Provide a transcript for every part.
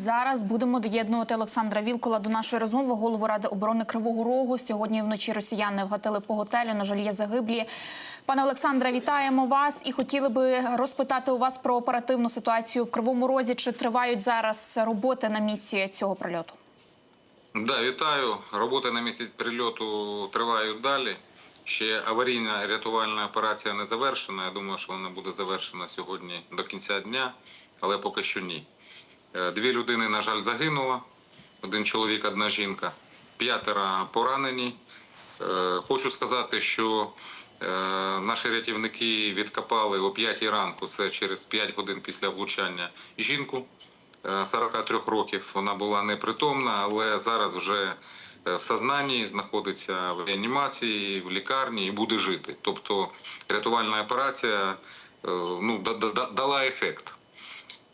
Зараз будемо доєднувати Олександра Вілкула до нашої розмови. Голову ради оборони Кривого Рогу. Сьогодні вночі росіяни вгатили по готелю. На жаль, є загиблі. Пане Олександре, вітаємо вас і хотіли би розпитати у вас про оперативну ситуацію в Кривому Розі. Чи тривають зараз роботи на місці цього прильоту? Да, вітаю. Роботи на місці прильоту тривають далі. Ще аварійна рятувальна операція не завершена. Я думаю, що вона буде завершена сьогодні до кінця дня, але поки що ні. Е, Дві людини, на жаль, загинуло. Один чоловік, одна жінка. П'ятеро поранені. Е, Хочу сказати, що е, наші рятівники відкопали о 5 ранку, це через 5 годин після влучання, жінку е, 43 років. Вона була непритомна, але зараз вже в сознанні знаходиться в реанімації, в лікарні і буде жити. Тобто рятувальна операція ну, да- да- да- дала ефект.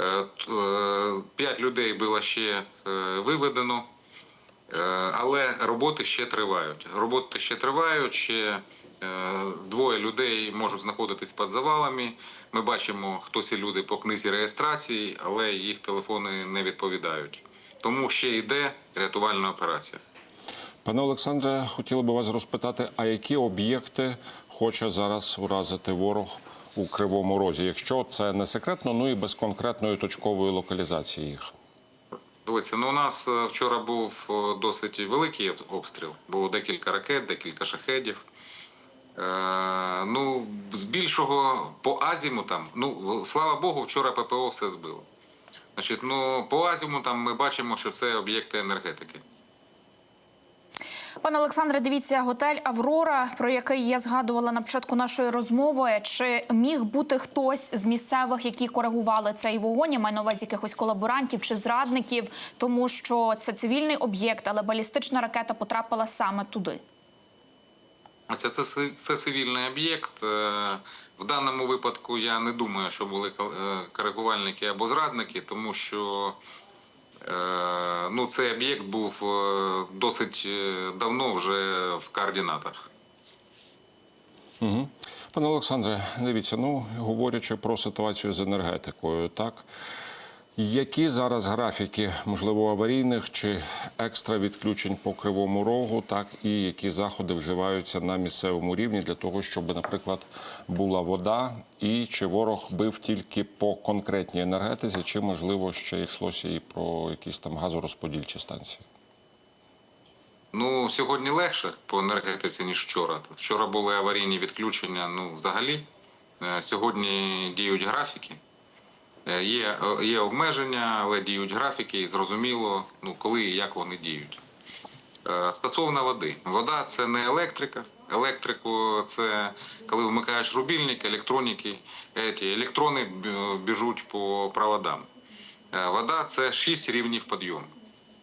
Е, е, П'ять людей було ще е, виведено. Але роботи ще тривають. Роботи ще тривають. Ще двоє людей можуть знаходитись під завалами. Ми бачимо, хто ці люди по книзі реєстрації, але їх телефони не відповідають. Тому ще йде рятувальна операція. Пане Олександре, хотіли би вас розпитати, а які об'єкти хоче зараз вразити ворог у Кривому Розі, якщо це не секретно, ну і без конкретної точкової локалізації їх? Дивіться, ну у нас е, вчора був е, досить великий обстріл. Було декілька ракет, декілька шахедів. Е, ну, з більшого по азімутам, ну слава Богу, вчора ППО все збило. Значить, ну по азімутам ми бачимо, що це об'єкти енергетики. Пане Олександре, дивіться готель Аврора, про який я згадувала на початку нашої розмови. Чи міг бути хтось з місцевих, які коригували цей вогонь? Я маю на увазі якихось колаборантів чи зрадників, тому що це цивільний об'єкт, але балістична ракета потрапила саме туди. Це, це, це, цивільний об'єкт. Е, В даному випадку я не думаю, що були е, коригувальники або зрадники, тому що ну, цей об'єкт був е, досить е, давно вже в координатах. Угу. Пане Олександре, дивіться, ну говорячи про ситуацію з енергетикою, так які зараз графіки, можливо, аварійних чи екстра відключень по кривому рогу, так і які заходи вживаються на місцевому рівні для того, щоб, наприклад, була вода, і чи ворог бив тільки по конкретній енергетиці, чи можливо ще йшлося і про якісь там газорозподільчі станції? Ну, сьогодні легше по енергетиці, ніж вчора. Вчора були аварійні відключення. Ну, взагалі, Е, сьогодні діють графіки. Е, Є, е, є обмеження, але діють графіки, і зрозуміло, ну, коли і як вони діють. Е, Стосовно води. Вода це не електрика. Електрику це коли вмикаєш рубільник, електроніки, еті, електрони біжуть по проводам. Вода це 6 рівнів підйому,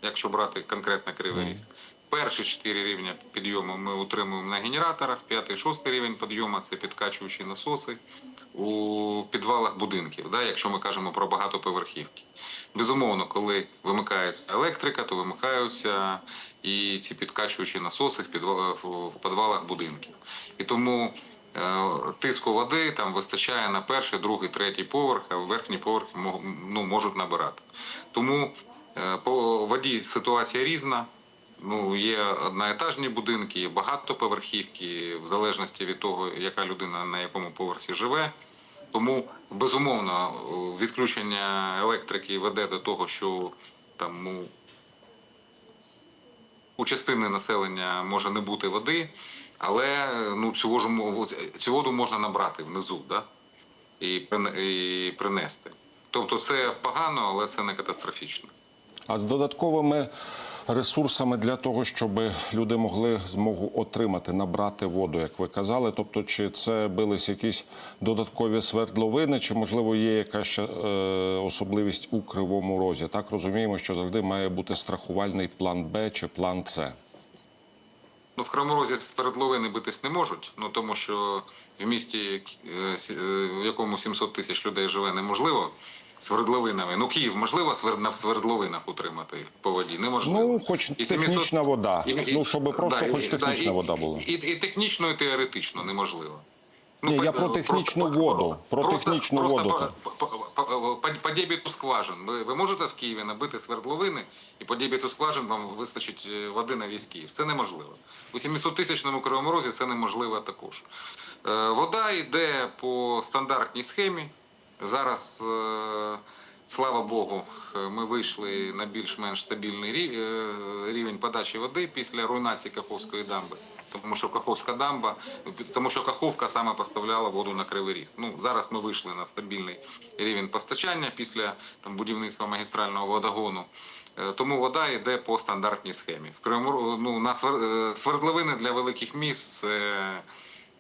якщо брати конкретно кривий ріг. Перші 4 рівня підйому ми утримуємо на генераторах, п'ятий, шостий рівень підйому це підкачуючі насоси у підвалах будинків, да, якщо ми кажемо про багатоповерхівки. Безумовно, коли вимикається електрика, то вимикаються і ці підкачуючі насоси в підвалах будинків. І тому е, тиску води там вистачає на перший, другий, третій поверх, а верхні поверхи ну, можуть набирати. Тому е, по воді ситуація різна. Ну, є одноетажні будинки, є багатоповерхівки, в залежності від того, яка людина на якому поверсі живе. Тому безумовно відключення електрики веде до того, що там ну, у частини населення може не бути води, але ну, цю, ж цю воду можна набрати внизу да? і принести. Тобто це погано, але це не катастрофічно. А з додатковими ресурсами для того, щоб люди могли змогу отримати, набрати воду, як ви казали. Тобто, чи це бились якісь додаткові свердловини, чи можливо є якась ще, особливість у кривому розі? Так розуміємо, що завжди має бути страхувальний план Б чи план С. Ну, в Краморозі свердловини битись не можуть, ну тому що в місті, е, е, в якому 700 тисяч людей живе, неможливо свердловинами. Ну, Київ можливо на свердловинах утримати по воді. Неможливо. Ну, хоч І 700 технічна вода. І- і- Ну, щоб просто да, хоч і- технічна і- вода була. І, і технічно, і теоретично неможливо. Ні, я про технічну просто- воду, про просто- технічну просто воду по- по, по, по, по, по дебіту скважин. Ви, ви можете в Києві набити свердловини, і по дебіту скважин вам вистачить е, води на весь Київ. Це неможливо. У 700 тисячному Кривому Розі це неможливо також. Е, вода йде по стандартній схемі. Зараз, е, слава Богу, ми вийшли на більш-менш стабільний е, рівень подачі води після руйнації Каховської дамби. Тому що Каховська дамба, тому що Каховка саме поставляла воду на Кривий Ріг. Ну зараз ми вийшли на стабільний рівень постачання після там будівництва магістрального водогону. Е, Тому вода йде по стандартній схемі. В Кривому Ро- ну, на свер- свердловини для великих міст це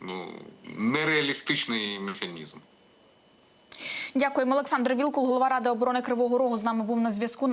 ну, нереалістичний механізм. Дякуємо, Олександр Вілкул, голова ради оборони Кривого Рогу, з нами був на зв'язку.